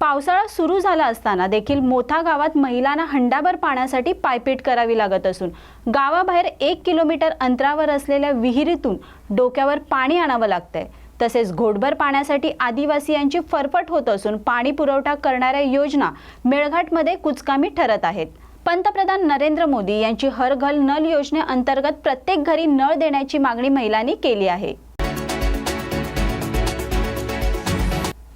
पावसाळा सुरू झाला असताना देखील मोठा गावात महिलांना हंडाभर पाण्यासाठी पायपीट करावी लागत असून गावाबाहेर एक किलोमीटर अंतरावर असलेल्या विहिरीतून डोक्यावर पाणी आणावं लागतंय. तसेच घोटभर पाण्यासाठी आदिवासियांची फरफट होत असून पाणी पुरवठा करणाऱ्या योजना मेळघाटमध्ये कुचकामी ठरत आहेत. पंतप्रधान नरेंद्र मोदी यांची हर घर नल योजनेअंतर्गत प्रत्येक घरी नळ देण्याची मागणी महिलांनी केली आहे.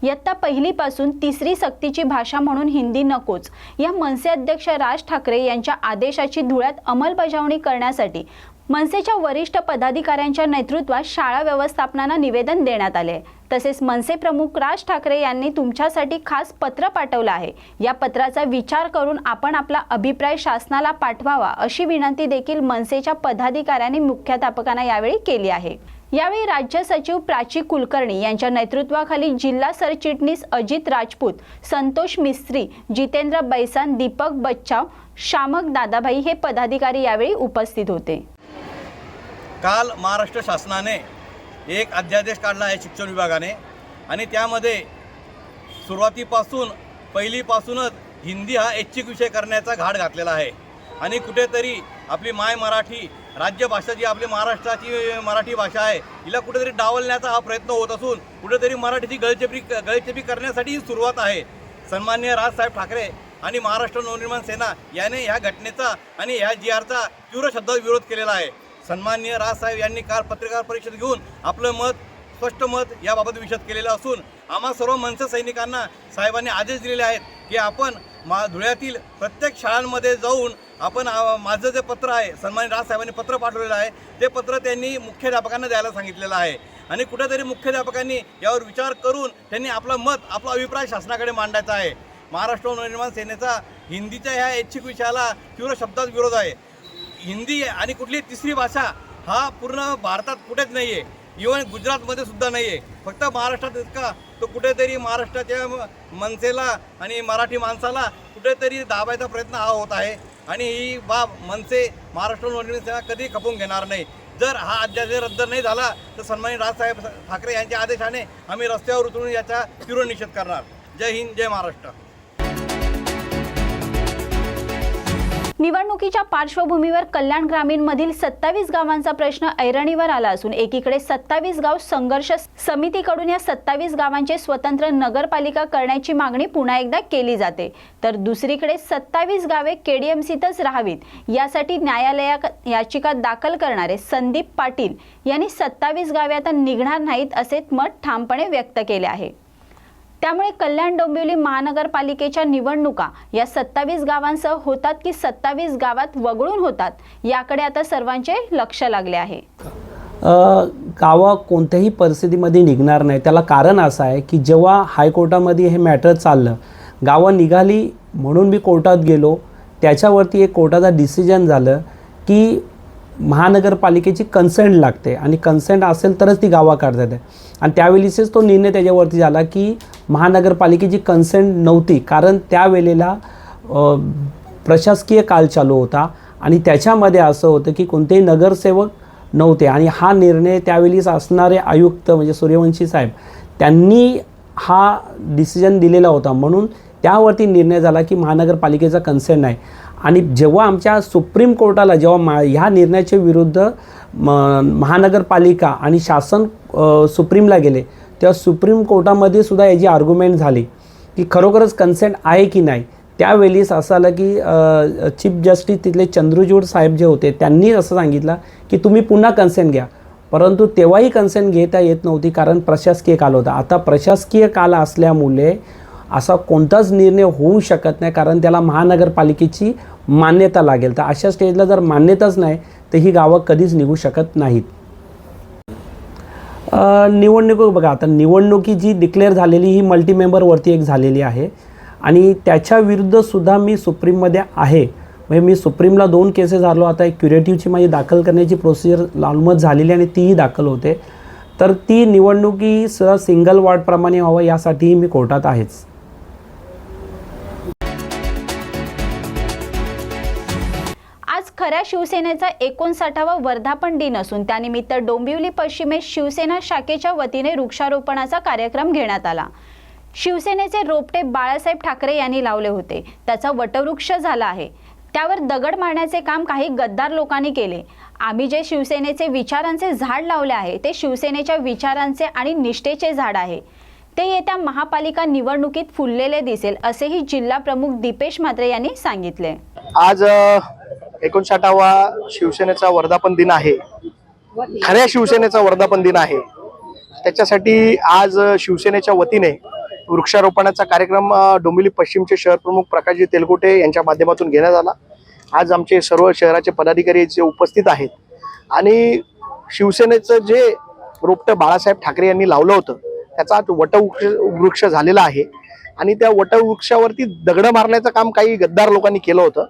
इयत्ता पहिलीपासून तिसरी सक्तीची भाषा म्हणून हिंदी नकोच. या मनसे अध्यक्ष राज ठाकरे यांच्या आदेशाची धुळ्यात अंमलबजावणी करण्यासाठी मनसेच्या वरिष्ठ पदाधिकाऱ्यांच्या नेतृत्वात शाळा व्यवस्थापनाला निवेदन देण्यात आले. तसेच मनसे प्रमुख राज ठाकरे यांनी तुमच्यासाठी खास पत्र पाठवलं आहे. या पत्राचा विचार करून आपण आपला अभिप्राय शासनाला पाठवावा अशी विनंती देखील मनसेच्या पदाधिकाऱ्यांनी मुख्याध्यापकांना यावेळी केली आहे. यावेळी राज्य सचिव प्राची कुलकर्णी यांच्या नेतृत्वाखाली जिल्हा सरचिटणीस अजित राजपूत संतोष मिस्त्री जितेंद्र बैसान दीपक बच्चाव शामक दादाभाई हे पदाधिकारी यावेळी उपस्थित होते. काल महाराष्ट्र शासनाने एक अध्यादेश काढला आहे शिक्षण विभागाने आणि त्यामध्ये सुरुवातीपासून पहिलीपासूनच हिंदी हा ऐच्छिक विषय करण्याचा घाट घातलेला आहे. आणि कुठेतरी आपली माय मराठी राज्यभाषा जी आपली महाराष्ट्राची मराठी भाषा आहे हिला कुठेतरी डावलण्याचा हा प्रयत्न होत असून कुठेतरी मराठीची गळचेपी गळचेपी करण्यासाठी ही सुरुवात आहे. सन्मान्य राजसाहेब ठाकरे आणि महाराष्ट्र नवनिर्माण सेना याने ह्या घटनेचा आणि ह्या जी आरचा तीव्र शब्दात विरोध केलेला आहे. सन्मान्य राजसाहेब यांनी काल पत्रकार परिषद घेऊन आपलं मत स्पष्ट मत याबाबत विषद केलेलं असून आम्हा सर्व मनसे सैनिकांना साहेबांनी आदेश दिलेले आहेत की आपण मा धुळ्यातील प्रत्येक शाळांमध्ये जाऊन आपण माझं जे पत्र आहे सन्मानित राजसाहेबांनी पत्र पाठवलेलं आहे ते पत्र त्यांनी मुख्याध्यापकांना द्यायला सांगितलेलं आहे. आणि कुठेतरी मुख्याध्यापकांनी यावर विचार करून त्यांनी आपलं मत आपला अभिप्राय शासनाकडे मांडायचा आहे. महाराष्ट्र नवनिर्माण सेनेचा हिंदीच्या ह्या ऐच्छिक विषयाला तीव्र शब्दात विरोध आहे. हिंदी आणि कुठली तिसरी भाषा हा पूर्ण भारतात कुठेच नाही आहे इवन गुजरातमध्ये सुद्धा नाही आहे फक्त महाराष्ट्रात इतका तो कुठेतरी महाराष्ट्राच्या मनसेला आणि मराठी माणसाला कुठेतरी दाबायचा प्रयत्न हा होत आहे. आणि ही बाब मनसे महाराष्ट्र सेना कधी खपून घेणार नाही. जर हा अध्यादेश रद्द नाही झाला तर सन्मानी राजसाहेब ठाकरे यांच्या आदेशाने आम्ही रस्त्यावर उतरून याचा तीव्र निषेध करणार. जय हिंद जय महाराष्ट्र. निवडणुकीच्या पार्श्वभूमीवर कल्याण ग्रामीणमधील सत्तावीस गावांचा प्रश्न ऐरणीवर आला असून एकीकडे सत्तावीस गाव संघर्ष समितीकडून या सत्तावीस गावांचे स्वतंत्र नगरपालिका करण्याची मागणी पुन्हा एकदा केली जाते. तर दुसरीकडे सत्तावीस गावे केडीएमसीतच राहावीत यासाठी न्यायालया याचिका दाखल करणारे संदीप पाटील यांनी सत्तावीस गावे आता निघणार नाहीत असे मत ठामपणे व्यक्त केले आहे. त्यामुळे कल्याण डोंबिवली महानगरपालिकेच्या निवडणुका या सत्तावीस गावांसह होतात की सत्तावीस गावात वगळून होतात याकडे आता सर्वांचे लक्ष लागले आहे. गावं कोणत्याही परिस्थितीमध्ये निघणार नाही. त्याला कारण असं आहे की जेव्हा हायकोर्टामध्ये हे मॅटर चाललं गावं निघाली म्हणून मी कोर्टात गेलो त्याच्यावरती एक कोर्टाचा डिसिजन झालं की महानगरपालिकेची कन्सेंट लागते. आणि कन्सेंट असेल तरच ती गावा काढता येते आणि त्यावेळीचेच तो निर्णय त्याच्यावरती झाला की महानगरपालिकेची कन्सेंट नव्हती. कारण त्यावेळेला प्रशासकीय काल चालू होता आणि त्याच्यामध्ये असं होतं की कोणतेही नगरसेवक नव्हते. आणि हा निर्णय त्यावेळीच असणारे आयुक्त म्हणजे सूर्यवंशी साहेब त्यांनी हा डिसिजन दिलेला होता. म्हणून त्यावरती निर्णय झाला की महानगरपालिकेचा कन्सेंट नाही. आणि जेव्हा आमच्या सुप्रीम कोर्टाला जेव्हा मा ह्या निर्णयाच्या विरुद्ध म महानगरपालिका आणि शासन सुप्रीमला गेले तेव्हा सुप्रीम कोर्टामध्ये सुद्धा याची आर्ग्युमेंट झाली की खरोखरच कन्सेंट आहे की नाही? त्यावेळीस असं आलं की चीफ जस्टिस तिथले चंद्रचूड साहेब जे होते त्यांनी असं सांगितलं की तुम्ही पुन्हा कन्सेंट घ्या. परंतु तेव्हाही कन्सेंट घेता येत नव्हती कारण प्रशासकीय काल होता. आता प्रशासकीय काल असल्यामुळे असा कोणताच निर्णय होऊ शकत नाही कारण त्याला महानगरपालिकेची मान्यता लागेल. तर अशा स्टेजला जर मान्यताच नाही तर ही गावं कधीच निघू शकत नाहीत. निवडणूक बघा आता निवडणुकी जी डिक्लेअर झालेली ही मल्टीमेंबरवरती एक झालेली आहे. आणि त्याच्या विरुद्धसुद्धा मी सुप्रीममध्ये आहे. म्हणजे मी सुप्रीमला दोन केसेस आलो आता एक क्युरेटिव्हची माझी दाखल करण्याची प्रोसिजर लालमत झालेली आणि तीही दाखल होते. तर ती निवडणुकी सिंगल वॉर्डप्रमाणे व्हावं यासाठीही मी कोर्टात आहेच. आज खऱ्या शिवसेनेचा एकोणसाठावा वर्धापन दिन असून त्यानिमित्त डोंबिवली पश्चिमेस शिवसेना शाखेच्या वतीने वृक्षारोपणाचा कार्यक्रम घेण्यात आला. शिवसेनेचे रोपटे बाळासाहेब ठाकरे यांनी लावले होते. त्याचा वटवृक्ष झाला आहे. त्यावर दगड मारण्याचे काम काही गद्दार लोकांनी केले. आम्ही जे शिवसेनेचे विचारांचे झाड लावले आहे ते शिवसेनेच्या विचारांचे आणि निष्ठेचे झाड आहे. ते येत्या महापालिका निवडणुकीत फुललेले दिसेल असेही जिल्हा प्रमुख दीपेश म्हात्रे यांनी सांगितले. आज एकोणसाठावा शिवसेनेचा वर्धापन दिन आहे. खऱ्या शिवसेनेचा वर्धापन दिन आहे. त्याच्यासाठी आज शिवसेनेच्या वतीने वृक्षारोपणाचा कार्यक्रम डोंबिवली पश्चिमचे शहर प्रमुख प्रकाशजी तेलकोटे यांच्या माध्यमातून घेण्यात आला. आज आमचे सर्व शहराचे पदाधिकारी जे उपस्थित आहेत आणि शिवसेनेचं जे रोपटं बाळासाहेब ठाकरे यांनी लावलं होतं त्याचा आज वटवृक्ष वृक्ष झालेला आहे. आणि त्या वटवृक्षावरती दगडं मारण्याचं काम काही गद्दार लोकांनी केलं होतं.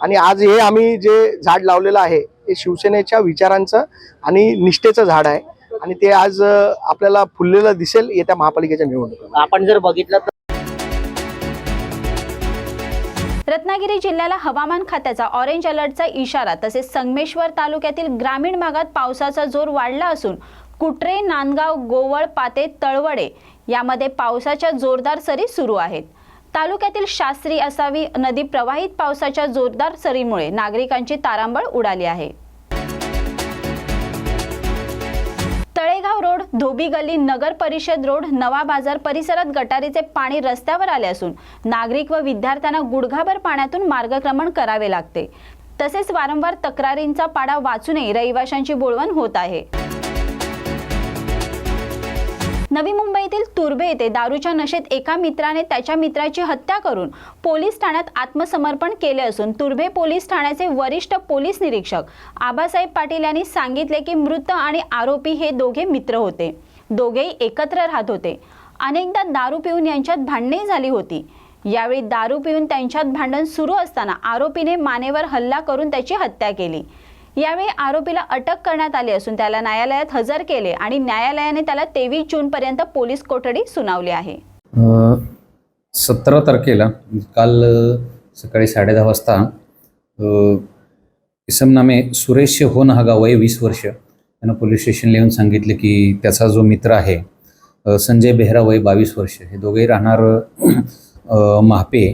आणि आज हे आम्ही जे झाड लावलेलं आहे हे शिवसेनेच्या विचारांचं आणि निष्ठेचं झाड आहे. आणि ते आज आपल्याला फुललेलं दिसेल येत्या महापालिकेच्या निवडणुकीत. आपण जर बघितलं तर रत्नागिरी जिल्ह्याला हवामान खात्याचा ऑरेंज अलर्टचा इशारा तसेच संगमेश्वर तालुक्यातील ग्रामीण भागात पावसाचा जोर वाढला असून कुट्रे नांदगाव गोवळ पाते तळवडे यामध्ये पावसाच्या जोरदार सरी सुरू आहेत. तालुक्यातील शास्त्री असावी नदी प्रवाहित पावसाच्या जोरदार सरीमुळे नागरिकांची तारांबळ उडाली आहे. तळेगाव रोड धोबी गल्ली नगर परिषद रोड नवा बाजार परिसरात गटारीचे पाणी रस्त्यावर आले असून नागरिक व विद्यार्थ्यांना गुडघाभर पाण्यातून मार्गक्रमण करावे लागते. तसेच वारंवार तक्रारींचा पाडा वाचूनही रहिवाशांची बोळवण होत आहे. नवी पुण्यातील तुर्भे येथे दारूच्या नशेत एका मित्राने त्याच्या मित्राची हत्या करून पोलीस ठाण्यात आत्मसमर्पण केले असून तुर्भे पोलीस ठाण्याचे वरिष्ठ पोलीस निरीक्षक आबासाहेब पाटील यांनी सांगितले की मृत आणि आरोपी हे दोघे मित्र होते. दोघेही एकत्र राहत होते. अनेकदा दारू पिऊन यांच्यात भांडणे झाली होती. यावेळी दारू पिऊन त्यांच्यात भांडण सुरू असताना आरोपीने मानेवर हल्ला करून त्याची हत्या केली. यावेळी आरोपीला अटक करण्यात आली असून त्याला न्यायालयात हजर केले आणि न्यायालयाने त्याला तेवीस जून पर्यंत पोलीस कोठडी सुनावली आहे. सतरा तारखेला काल सकाळी साडेदहा वाजता अ, इसमनामे सुरेश होन हा गाव आहे वीस वर्ष. त्यानं पोलीस स्टेशनला येऊन सांगितले की त्याचा जो मित्र आहे संजय बेहरा वय बावीस वर्ष. हे दोघेही राहणार महापे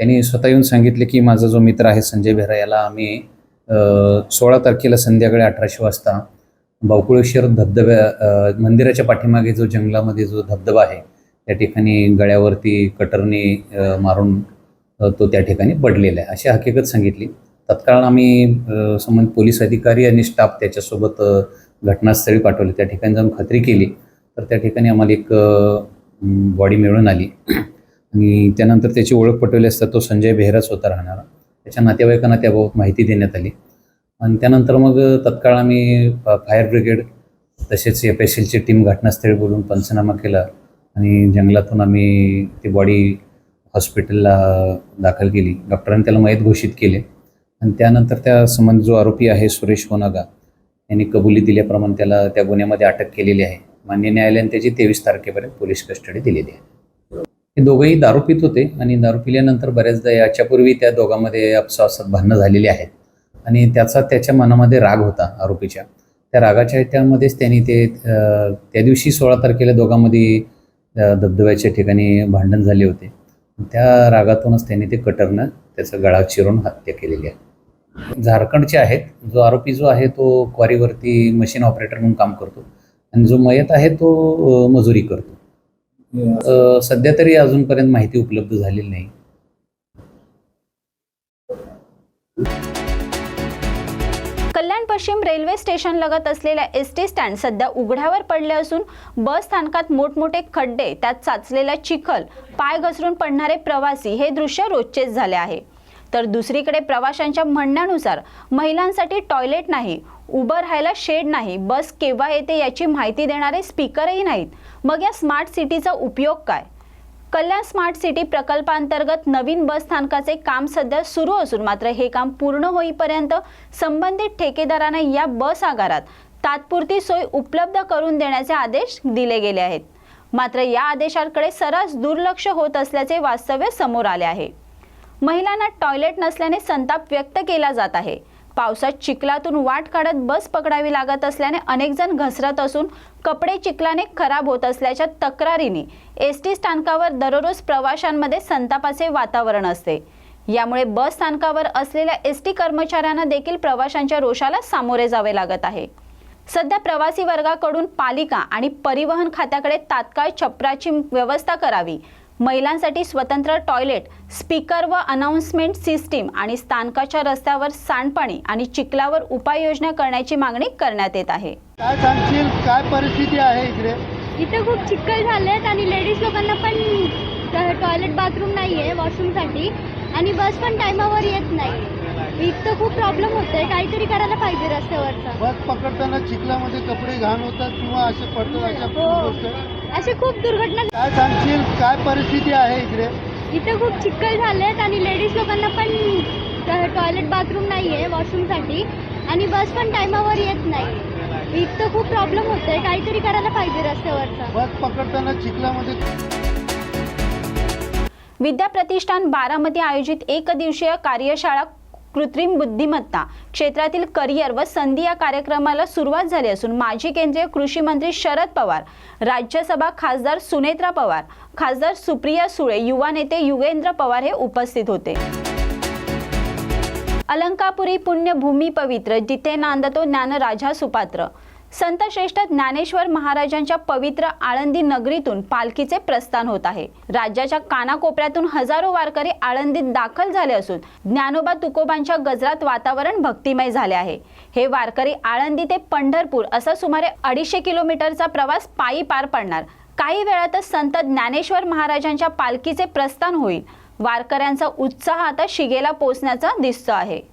त्यांनी स्वतः येऊन सांगितले की माझा जो मित्र आहे संजय बेहरा याला आम्ही सोळा तारखेला संध्याकाळी अठराशे वाजता बावकुळेश्वर धबधब्या मंदिराच्या पाठीमागे जो जंगलामध्ये जो धबधबा आहे त्या ठिकाणी गळ्यावरती कटरने मारून तो त्या ठिकाणी पडलेला आहे. अशी हकीकत सांगितली. तत्काळ आम्ही अ, संबंधित पोलीस अधिकारी आणि स्टाफ त्याच्यासोबत घटनास्थळी पाठवले. त्या ठिकाणी जाऊन खात्री केली. तर त्या ठिकाणी आम्हाला एक बॉडी मिळून आली. आणि त्यानंतर त्याची ओळख पटवली असता तो संजय बेहराच होता राहणारा. त्याच्या नातेवाईकांना त्याबाबत माहिती देण्यात आली. आणि त्यानंतर मग तत्काळ आम्ही फायर ब्रिगेड तसेच एफ एस एलची टीम घटनास्थळी बोलून पंचनामा केला आणि जंगलातून आम्ही ती बॉडी हॉस्पिटलला दाखल केली. डॉक्टरांनी त्याला मयत घोषित केले. आणि त्यानंतर त्या संबंध जो आरोपी आहे सुरेश होनागा यांनी कबुली दिल्याप्रमाणे त्याला त्या गुन्ह्यामध्ये अटक केलेली आहे. मान्य न्यायालयाने त्याची तेवीस तारखेपर्यंत पोलीस कस्टडी दिलेली आहे. हे दोघंही दारू पित होते आणि दारू पिल्यानंतर बऱ्याचदा याच्यापूर्वी त्या दोघांमध्ये आपसासात भांडणं झालेली आहेत. आणि त्याचा त्याच्या मनामध्ये राग होता आरोपीच्या. त्या रागाच्या ह्याच्यामध्येच त्यांनी ते त्या दिवशी सोळा तारखेला दोघांमध्ये धबधब्याच्या ठिकाणी भांडण झाले होते. त्या रागातूनच त्यांनी ते कटरनं त्याचा गळा चिरून हत्या केलेली आहे. झारखंडचे आहेत जो आरोपी जो आहे तो क्वारीवरती मशीन ऑपरेटर म्हणून काम करतो. आणि जो मयत आहे तो मजुरी करतो. सध्या तरी अजूनपर्यंत माहिती उपलब्ध झालेली नाही. कल्याण पश्चिम रेल्वे स्टेशन लगत असलेल्या एस टी स्टँड सध्या उघड्यावर पडले असून बस स्थानकात मोठमोठे खड्डे त्यात साचलेला चिखल पाय घसरून पडणारे प्रवासी हे दृश्य रोजचेच झाले आहे. तर दुसरीकडे प्रवाशांच्या म्हणण्यानुसार महिलांसाठी टॉयलेट नाही उभं राहायला शेड नाही. बस केव्हा येते याची माहिती देणारे स्पीकरही नाहीत. मग या स्मार्ट सिटीचा उपयोग काय? कल्याण स्मार्ट सिटी प्रकल्पांतर्गत नवीन बस स्थानकाचे काम सध्या सुरू असून मात्र हे काम पूर्ण होईपर्यंत संबंधित ठेकेदारांना या बस आगारात तात्पुरती सोय उपलब्ध करून देण्याचे आदेश दिले गेले आहेत. मात्र या आदेशाकडे सरस दुर्लक्ष होत असल्याचे वास्तव्य समोर आले आहे. महिलांना टॉयलेट नसल्याने संताप व्यक्त केला जात आहे. पावसात चिखलातून वाट काढत बस पकडावी लागत असल्याने अनेक जण घसरत असून कपडे चिखलाने खराब होत असल्याच्या तक्रारीने एस टी स्थानकावर दररोज प्रवाशांमध्ये संतापाचे वातावरण असते. यामुळे बस स्थानकावर असलेल्या एस टी कर्मचाऱ्यांना देखील प्रवाशांच्या रोषाला सामोरे जावे लागत आहे. सध्या प्रवासी वर्गाकडून पालिका आणि परिवहन खात्याकडे तात्काळ छपराची व्यवस्था करावी महिलांसाठी स्वतंत्र टॉयलेट स्पीकर व अनाउन्समेंट सिस्टीम आणि स्थानकाच्या रस्त्यावर सांडपाणी आणि चिखलावर उपाययोजना करण्याची मागणी करण्यात येत आहे. काय सांगशील? काय परिस्थिती आहे इकडे? इथं खूप चिखल झालेत आणि लेडीज लोकांना पण टॉयलेट बाथरूम नाही आहे वॉशरूमसाठी आणि बस पण टायमावर येत नाही. इथं खूप प्रॉब्लेम होतोय. काहीतरी करायला पाहिजे रस्त्यावरचा. बस पकडताना चिखलामध्ये कपडे घाण होतात किंवा असे पडतात अशा हो. गोष्ट? असे खूप दुर्घटना काय सांगशील? काय परिस्थिती आहे इकडे? इथं खूप चिखल झालेत आणि लेडीज लोकांना पण टॉयलेट बाथरूम नाही आहे वॉशरूमसाठी आणि बस पण टायमावर येत नाही. इथं खूप प्रॉब्लेम होतोय. काहीतरी करायला पाहिजे रस्त्यावरचा. बस पकडताना चिखलामध्ये विद्या प्रतिष्ठान बारामती आयोजित एक दिवसीय कार्यशाळा कृत्रिम बुद्धिमत्ता क्षेत्रातील करिअर व संधी या कार्यक्रमाला सुरुवात झाली असून माजी केंद्रीय कृषी मंत्री शरद पवार राज्यसभा खासदार सुनेत्रा पवार खासदार सुप्रिया सुळे युवा नेते युगेंद्र पवार हे उपस्थित होते. अलंकापुरी पुण्यभूमी पवित्र जिथे नांदतो ज्ञानराजा सुपात्र. संत श्रेष्ठ ज्ञानेश्वर महाराजांच्या पवित्र आळंदी नगरीतून पालखीचे प्रस्थान होत आहे. राज्याच्या कानाकोपऱ्यातून हजारो वारकरी आळंदीत दाखल झाले असून ज्ञानोबा तुकोबांच्या गजरात वातावरण भक्तिमय झाले आहे. हे वारकरी आळंदी ते पंढरपूर असा सुमारे अडीचशे किलोमीटरचा प्रवास पायी पार पडणार. काही वेळातच संत ज्ञानेश्वर महाराजांच्या पालखीचे प्रस्थान होईल. वारकऱ्यांचा उत्साह आता शिगेला पोचण्याचा दिसतो आहे.